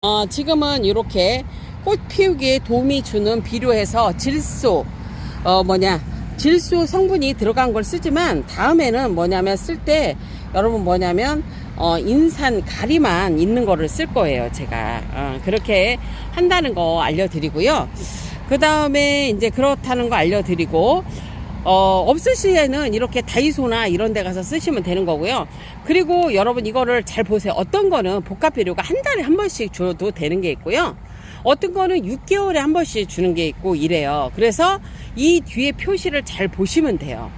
어, 지금은 이렇게 꽃 피우기에 도움이 주는 비료에서 질소, 어, 뭐냐, 질소 성분이 들어간 걸 쓰지만 다음에는 뭐냐면 쓸 때 여러분 뭐냐면 어, 인산 가리만 있는 거를 쓸 거예요. 제가. 어, 그렇게 한다는 거 알려드리고요. 그 다음에 이제 그렇다는 거 알려드리고 어, 없을 시에는 이렇게 다이소나 이런 데 가서 쓰시면 되는 거고요. 그리고 여러분 이거를 잘 보세요. 어떤 거는 복합 비료가 한 달에 한 번씩 줘도 되는 게 있고요. 어떤 거는 6개월에 한 번씩 주는 게 있고 이래요. 그래서 이 뒤에 표시를 잘 보시면 돼요.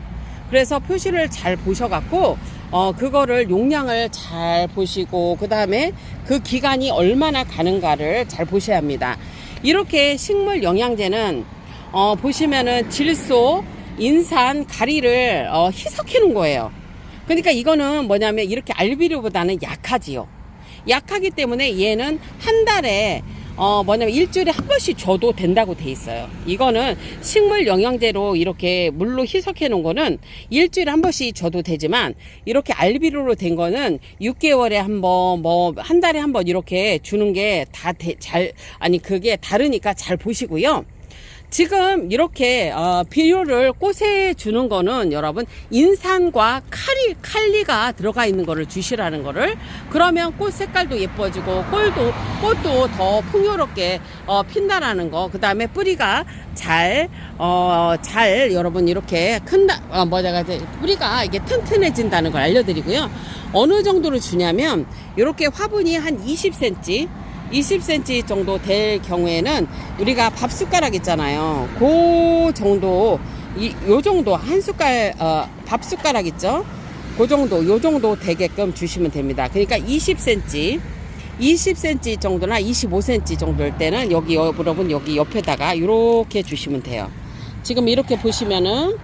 그래서 표시를 잘 보셔갖고 어 그거를 용량을 잘 보시고 그 다음에 그 기간이 얼마나 가는가를 잘 보셔야 합니다. 이렇게 식물 영양제는 어 보시면은 질소, 인산, 가리를 어 희석해 놓은 거예요. 그러니까 이거는 뭐냐면 이렇게 알비료보다는 약하지요. 약하기 때문에 얘는 한 달에 어 뭐냐면 일주일에 한 번씩 줘도 된다고 돼 있어요. 이거는 식물 영양제로 이렇게 물로 희석해 놓은 거는 일주일에 한 번씩 줘도 되지만 이렇게 알비료로 된 거는 6개월에 한 번 뭐 한 달에 한 번 이렇게 주는 게 다 잘 아니 그게 다르니까 잘 보시고요. 지금 이렇게 어, 비료를 꽃에 주는 거는 여러분 인산과 칼리 칼리가 들어가 있는 거를 주시라는 거를 그러면 꽃 색깔도 예뻐지고 꼴도 꽃도 더 풍요롭게 어, 핀다라는 거. 그 다음에 뿌리가 잘 어, 잘 여러분 이렇게 큰다 어, 뭐냐가 뿌리가 이게 튼튼해진다는 걸 알려드리고요. 어느 정도로 주냐면 이렇게 화분이 한 20cm 20cm 정도 될 경우에는 우리가 밥 숟가락 있잖아요. 그 정도, 이, 요 정도, 한 숟갈, 어, 밥 숟가락 있죠? 그 정도, 요 정도 되게끔 주시면 됩니다. 그러니까 20cm, 20cm 정도나 25cm 정도일 때는 여기, 여러분, 여기 옆에다가 이렇게 주시면 돼요. 지금 이렇게 보시면은,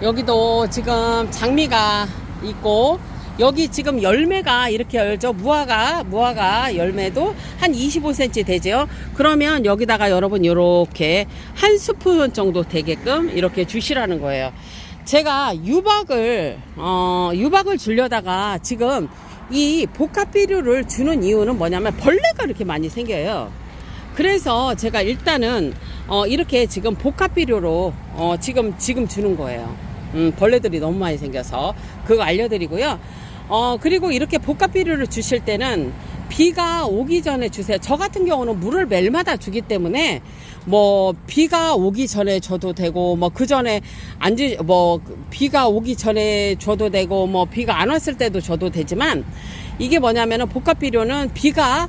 여기도 지금 장미가 있고, 여기 지금 열매가 이렇게 열죠. 무화과, 무화과 열매도 한 25cm 되죠. 그러면 여기다가 여러분 이렇게 한 스푼 정도 되게끔 이렇게 주시라는 거예요. 제가 유박을, 어, 유박을 주려다가 지금 이 복합 비료를 주는 이유는 뭐냐면 벌레가 이렇게 많이 생겨요. 그래서 제가 일단은 어, 이렇게 지금 복합 비료로 어, 지금 지금 주는 거예요. 음, 벌레들이 너무 많이 생겨서 그거 알려드리고요. 어, 그리고 이렇게 복합 비료를 주실 때는 비가 오기 전에 주세요. 저 같은 경우는 물을 매일마다 주기 때문에 뭐 비가 오기 전에 줘도 되고 뭐 그 전에 안지 뭐 비가 오기 전에 줘도 되고 뭐 비가 안 왔을 때도 줘도 되지만 이게 뭐냐면은 복합 비료는 비가